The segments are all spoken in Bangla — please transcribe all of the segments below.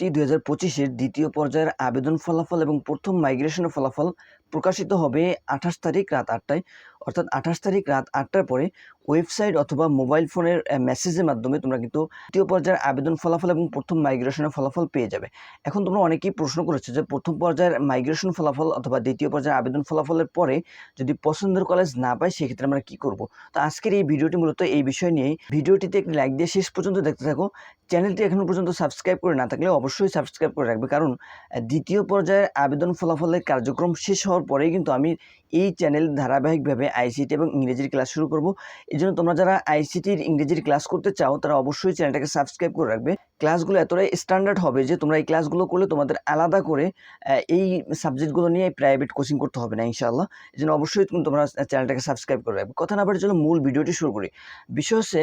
ভর্তি দুই হাজার পঁচিশের দ্বিতীয় পর্যায়ের আবেদন ফলাফল এবং প্রথম মাইগ্রেশনের ফলাফল প্রকাশিত হবে আঠাশ তারিখ রাত আটটায়। অর্থাৎ আঠাশ তারিখ রাত আটটার পরে ওয়েবসাইট অথবা মোবাইল ফোনের মেসেজের মাধ্যমে তোমরা কিন্তু দ্বিতীয় পর্যায়ের আবেদন ফলাফল এবং প্রথম মাইগ্রেশনের ফলাফল পেয়ে যাবে। এখন তোমরা অনেকেই প্রশ্ন করেছ যে প্রথম পর্যায়ের মাইগ্রেশন ফলাফল অথবা দ্বিতীয় পর্যায়ের আবেদন ফলাফলের পরে যদি পছন্দের কলেজ না পাই সেক্ষেত্রে আমরা কি করব? তো আজকের এই ভিডিওটি মূলত এই বিষয় নিয়েই। ভিডিওটিতে একটি লাইক দিয়ে শেষ পর্যন্ত দেখতে থাকো। চ্যানেলটি এখনও পর্যন্ত সাবস্ক্রাইব করে না থাকলে অবশ্যই সাবস্ক্রাইব করে রাখবে। কারণ দ্বিতীয় পর্যায়ের আবেদন ফলাফলের কার্যক্রম শেষ হওয়ার পরেই কিন্তু আমি এই চ্যানেল ধারাবাহিকভাবে আইসিটি এবং ইংরেজির ক্লাস শুরু করব। এই জন্য তোমরা যারা আইসিটির ইংরেজির ক্লাস করতে চাও, তারা অবশ্যই চ্যানেলটাকে সাবস্ক্রাইব করে রাখবে। ক্লাসগুলো এতটাই স্ট্যান্ডার্ড হবে যে তোমরা এই ক্লাসগুলো করলে তোমাদের আলাদা করে এই সাবজেক্টগুলো নিয়ে প্রাইভেট কোচিং করতে হবে না, ইনশাআল্লাহ। এই জন্য অবশ্যই তুমি তোমরা চ্যানেলটাকে সাবস্ক্রাইব করে রাখবে। কথা না বাড়ির জন্য মূল ভিডিওটি শুরু করি। বিষয় হচ্ছে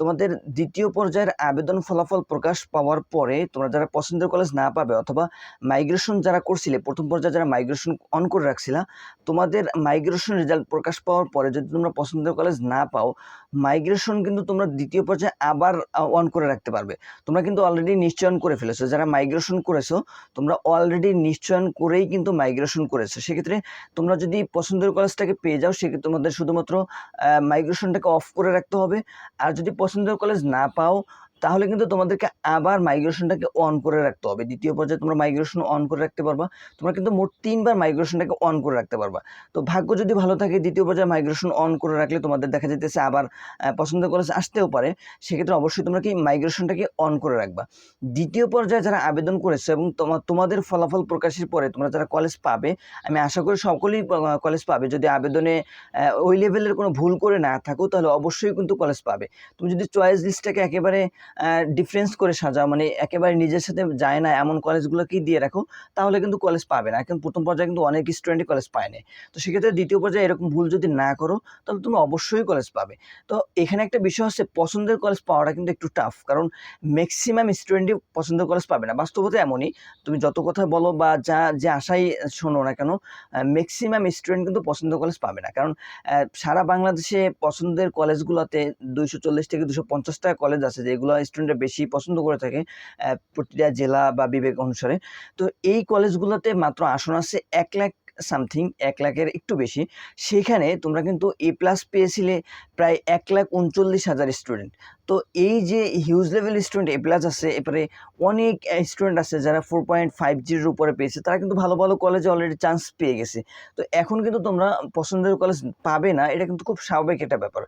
তোমাদের দ্বিতীয় পর্যায়ের আবেদন ফলাফল প্রকাশ পাওয়ার পরে তোমরা যারা পছন্দের কলেজ না পাবে অথবা মাইগ্রেশন যারা করছিলে, প্রথম পর্যায়ে যারা মাইগ্রেশন অন করে রাখছিলা, তোমাদের মাইগ্রেশন রেজাল্ট প্রকাশ পাওয়ার পরে যদি তোমরা পছন্দের কলেজ না পাও মাইগ্রেশন কিন্তু তোমরা দ্বিতীয় পর্যায়ে আবার অন করে রাখতে পারবে। তোমরা কিন্তু অলরেডি নিশ্চয়ন করে ফেলেছো। যারা মাইগ্রেশন করেছ, তোমরা অলরেডি নিশ্চয়ন করেই কিন্তু মাইগ্রেশন করেছ। সেক্ষেত্রে তোমরা যদি পছন্দের কলেজটাকে পেয়ে যাও, সেক্ষেত্রে তোমাদের শুধুমাত্র মাইগ্রেশনটাকে অফ করে রাখতে হবে। আর যদি পছন্দের কলেজ না পাও তাহলে কিন্তু তোমাদেরকে আবার মাইগ্রেশনটাকে অন করে রাখতে হবে। দ্বিতীয় পর্যায়ে তোমরা মাইগ্রেশন অন করে রাখতে পারবা। তোমরা কিন্তু মোট তিনবার মাইগ্রেশনটাকে অন করে রাখতে পারবা। তো ভাগ্য যদি ভালো থাকে দ্বিতীয় পর্যায়ে মাইগ্রেশন অন করে রাখলে তোমাদের দেখা যেতেছে আবার আহ, পছন্দের কলেজ আসতেও পারে। সেক্ষেত্রে অবশ্যই তোমরা কি মাইগ্রেশনটাকে অন করে রাখবা। দ্বিতীয় পর্যায়ে যারা আবেদন করেছে এবং তোমার তোমাদের ফলাফল প্রকাশের পরে তোমরা যারা কলেজ পাবে আমি আশা করি সকলেই কলেজ পাবে। যদি আবেদনে ওই লেভেলের কোনো ভুল করে না থাকো তাহলে অবশ্যই কিন্তু কলেজ পাবে। তুমি যদি চয়েস লিস্টটাকে একেবারে ডিফারেন্স করে সাজাও। মানে একেবারে নিজের সাথে যায় না, এমন কলেজগুলোকেই দিয়ে রাখো, তাহলে কিন্তু কলেজ পাবে না। এখন প্রথম পর্যায়ে কিন্তু অনেক স্টুডেন্টই কলেজ পায় না। তো সেক্ষেত্রে দ্বিতীয় পর্যায়ে এরকম ভুল যদি না করো, তাহলে তুমি অবশ্যই কলেজ পাবে। তো এখানে একটা বিষয় হচ্ছে, পছন্দের কলেজ পাওয়াটা কিন্তু একটু টাফ কারণ ম্যাক্সিমাম স্টুডেন্টই পছন্দের কলেজ পাবে না। বাস্তবতা এমনই, তুমি যত কথা বলো বা যা, যে আশাই শোনো না কেন ম্যাক্সিমাম স্টুডেন্ট কিন্তু পছন্দের কলেজ পাবে না। কারণ সারা বাংলাদেশে পছন্দের কলেজগুলোতে দুইশো চল্লিশ থেকে দুশো পঞ্চাশটা কলেজ আছে, যেগুলো স্টুডেন্টরা বেশি পছন্দ করে থাকে প্রতিটা জেলা বা বিবেক অনুসারে। তো এই কলেজগুলোতে মাত্র আসন আছে এক লাখ সামথিং এক লাখের একটু বেশি। সেখানে তোমরা কিন্তু এ প্লাস পেয়েছিলে প্রায় এক লাখ উনচল্লিশ হাজার স্টুডেন্ট তো এই যে huge level student A plus আছে, এরপরে অনেক স্টুডেন্ট আছে যারা ফোর পয়েন্ট ফাইভ জিরোর উপরে পেয়েছে, তারা কিন্তু ভালো ভালো কলেজে অলরেডি চান্স পেয়ে গেছে। তো এখন কিন্তু তোমরা পছন্দের কলেজ পাবে না, এটা কিন্তু খুব স্বাভাবিক একটা ব্যাপার।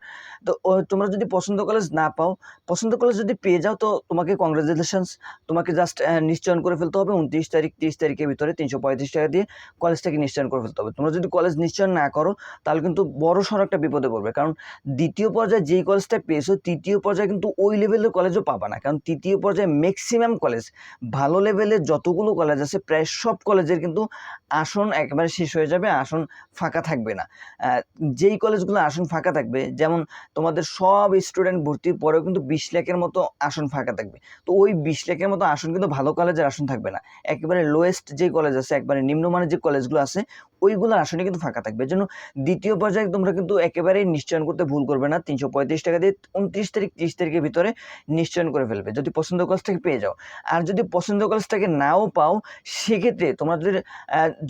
তো তোমরা যদি পছন্দ কলেজ না পাও, পছন্দ কলেজ যদি পেয়ে যাও, তো তোমাকে কংগ্রেচুলেশনস তোমাকে জাস্ট নিশ্চয়ন করে ফেলতে হবে, উনত্রিশ তারিখ, তিরিশ তারিখের ভিতরে তিনশো পঁয়ত্রিশ টাকা দিয়ে কলেজটাকে নিশ্চয়ন করে ফেলতে হবে। তোমরা যদি কলেজ নিশ্চয়ন না করো, তাহলে কিন্তু বড় সড়ো একটা বিপদে পড়বে। কারণ দ্বিতীয় পর্যায়ে যেই কলেজটা পেয়েছ, তৃতীয় পর্যায়ে কিন্তু ওই লেভেলের কলেজও পাবা না। কারণ তৃতীয় পর্যায়ে ম্যাক্সিমাম কলেজ ভালো লেভেলের যতগুলো কলেজ আছে, প্রায় সব কলেজের কিন্তু আসন একেবারে শেষ হয়ে যাবে, আসন ফাঁকা থাকবে না। যেই কলেজগুলো আসন ফাঁকা থাকবে, যেমন তোমাদের সব স্টুডেন্ট ভর্তির পরেও কিন্তু বিশ লাখের মতো আসন ফাঁকা থাকবে। তো ওই বিশ লাখের মতো আসন কিন্তু ভালো কলেজের আসন থাকবে না। একেবারে লোয়েস্ট যে কলেজ আছে, একবারে নিম্নমানের যে কলেজগুলো আছে ওইগুলোর আসনে কিন্তু ফাঁকা থাকবে। জন্য দ্বিতীয় পর্যায়ে তোমরা কিন্তু একেবারেই নিশ্চয়ন করতে ভুল করবে না। তিনশো পঁয়ত্রিশ টাকা দিয়ে উনত্রিশ তারিখ, তিরিশ তারিখের ভিতরে নিশ্চয়ন করে ফেলবে। যদি পছন্দ কলেজ থেকে পেয়ে যাও। আর যদি পছন্দ কলেজটাকে নাও পাও, সেক্ষেত্রে তোমরা যদি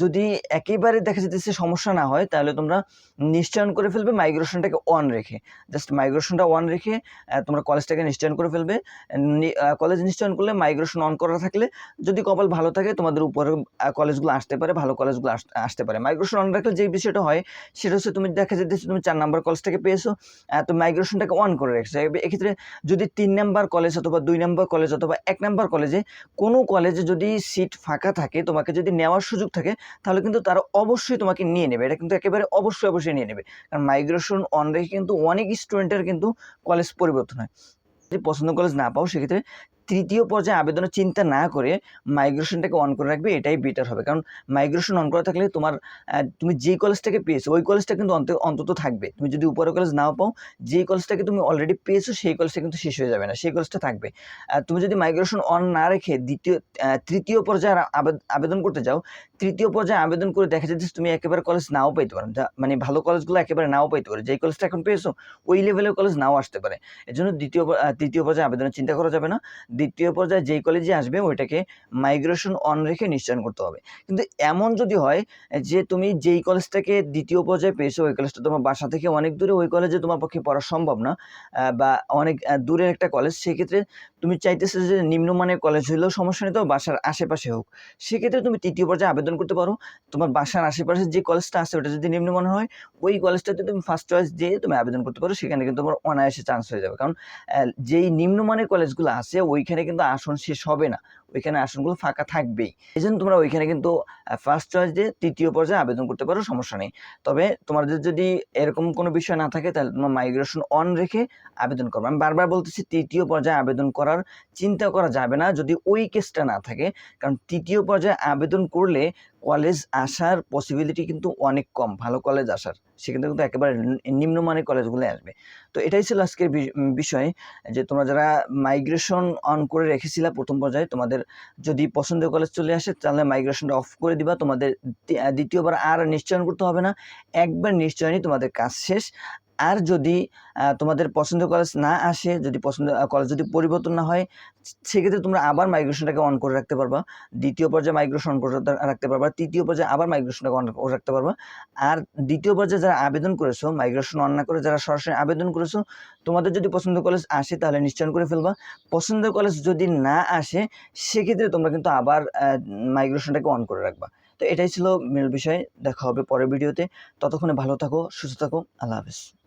যদি একেবারে দেখা যেতেছে সমস্যা না হয়, তাহলে তোমরা নিশ্চয়ন করে ফেলবে মাইগ্রেশনটাকে অন রেখে। জাস্ট মাইগ্রেশনটা অন রেখে তোমরা কলেজটাকে নিশ্চয়ন করে ফেলবে। কলেজ নিশ্চয়ন করলে মাইগ্রেশন অন করা থাকলে যদি কপাল ভালো থাকে, তোমাদের উপরে কলেজগুলো আসতে পারে, ভালো কলেজগুলো আসতে পারে। মাইগ্রেশন অন রাখলে যে বিষয়টা হয়, সেটা হচ্ছে তুমি দেখা যেতেছে তুমি চার নাম্বার কলেজটাকে পেয়েছ তো মাইগ্রেশনটাকে অন করে রেখেছো। এক্ষেত্রে যদি তিন নাম্বার কলেজ অথবা দুই নাম্বার কলেজ অথবা এক নাম্বার কলেজে কোনো কলেজে যদি সিট ফাঁকা থাকে, তোমাকে যদি নেওয়ার সুযোগ থাকে, তাহলে কিন্তু তারা অবশ্যই তোমাকে নিয়ে নেবে। এটা কিন্তু একেবারে অবশ্যই অবশ্যই নিয়ে নেবে। কারণ মাইগ্রেশন অন রেখে কিন্তু অনেক স্টুডেন্টের কিন্তু কলেজ পরিবর্তন হয়। যদি পছন্দ কলেজ না পাও, সেক্ষেত্রে তৃতীয় পর্যায়ে আবেদনের চিন্তা না করে মাইগ্রেশনটাকে অন করে রাখবে, এটাই বেটার হবে। কারণ মাইগ্রেশন অন করা থাকলে তোমার তুমি যেই কলেজটাকে পেয়েছ, ওই কলেজটা কিন্তু অন্ত- অন্তত থাকবে। তুমি যদি উপরের কলেজ নাও পাও, যেই কলেজটাকে তুমি অলরেডি পেয়েছ, সেই কলেজটা কিন্তু শেষ হয়ে যাবে না, সেই কলেজটা থাকবে। তুমি যদি মাইগ্রেশন অন না রেখে দ্বিতীয় তৃতীয় পর্যায়ে আবেদন করতে যাও, তৃতীয় পর্যায়ে আবেদন করে দেখা যাচ্ছে তুমি একেবারে কলেজ নাও পাইতে পারো। মানে ভালো কলেজগুলো একেবারে নাও পাইতে পারো। যেই কলেজটা এখন পেয়েছ, ওই লেভেলের কলেজ নাও আসতে পারে। এজন্য দ্বিতীয় তৃতীয় পর্যায়ে আবেদনের চিন্তা করা যাবে না। দ্বিতীয় পর্যায়ে যেই কলেজে আসবে, ওইটাকে মাইগ্রেশন অন রেখে নিশ্চয়ন করতে হবে। কিন্তু এমন যদি হয় যে তুমি যেই কলেজটাকে দ্বিতীয় পর্যায়ে পেয়েছ, ওই কলেজটা তোমার বাসা থেকে অনেক দূরে, ওই কলেজে তোমার পক্ষে পড়া সম্ভব না বা অনেক দূরের একটা কলেজ সেক্ষেত্রে তুমি চাইতেছো যে নিম্নমানের কলেজ হলেও সমস্যা নেই তো, বাসার আশেপাশে হোক। সেক্ষেত্রে তুমি তৃতীয় পর্যায়ে আবেদন করতে পারো। তোমার বাসার আশেপাশে যে কলেজটা আছে, ওটা যদি নিম্নমানের হয়, ওই কলেজটাতে তুমি ফার্স্ট চয়েস দিয়ে তুমি আবেদন করতে পারো। সেখানে কিন্তু তোমার অনায়াসে চান্স হয়ে যাবে। কারণ যেই নিম্নমানের কলেজগুলো আছে, ওইখানে কিন্তু আসন শেষ হবে না। ওইখানে আসনগুলো ফাঁকা থাকবেই। এই জন্য তোমরা ওইখানে কিন্তু ফার্স্ট চয়েস দিয়ে তৃতীয় পর্যায়ে আবেদন করতে পারো, সমস্যা নেই। তবে তোমাদের যদি এরকম কোনো বিষয় না থাকে, তাহলে তোমার মাইগ্রেশন অন রেখে আবেদন করবে। আমি বারবার বলতেছি, তৃতীয় পর্যায়ে আবেদন করার চিন্তা করা যাবে না। যদি ওই কেসটা না থাকে, কারণ তৃতীয় পর্যায়ে আবেদন করলে কলেজ আসার পসিবিলিটি কিন্তু অনেক কম, ভালো কলেজ আসার। সেখানে কিন্তু একেবারে নিম্নমানের কলেজগুলো আসবে। তো এটাই ছিল আজকের বিষয়, যে তোমরা যারা মাইগ্রেশন অন করে রেখেছিলা প্রথম পর্যায়ে, তোমাদের যদি পছন্দের কলেজ চলে আসে, তাহলে মাইগ্রেশনটা অফ করে দিবা। তোমাদের দ্বিতীয়বার আর নিশ্চয়ন করতে হবে না। একবার নিশ্চয়নই তোমাদের কাজ শেষ। আর যদি তোমাদের পছন্দ কলেজ না আসে, যদি পছন্দ কলেজ যদি পরিবর্তন না হয়, সেক্ষেত্রে তোমরা আবার মাইগ্রেশনটাকে অন করে রাখতে পারবা। দ্বিতীয় পর্যায়ে মাইগ্রেশন অন করে রাখতে পারবা। তৃতীয় পর্যায়ে আবার মাইগ্রেশনটাকে অন করে রাখতে পারবা। আর দ্বিতীয় পর্যায়ে যারা আবেদন করেছ মাইগ্রেশন অন না করে যারা সরাসরি আবেদন করেছ, তোমাদের যদি পছন্দ কলেজ আসে, তাহলে নিশ্চয়ন করে ফেলবা। পছন্দের কলেজ যদি না আসে, সেক্ষেত্রে তোমরা কিন্তু আবার মাইগ্রেশনটাকে অন করে রাখবা। তো এটাই ছিল মেল বিষয়। দেখা হবে পরের ভিডিওতে ততক্ষণে ভালো থাকো, সুস্থ থাকো। আল্লাহ হাফেজ।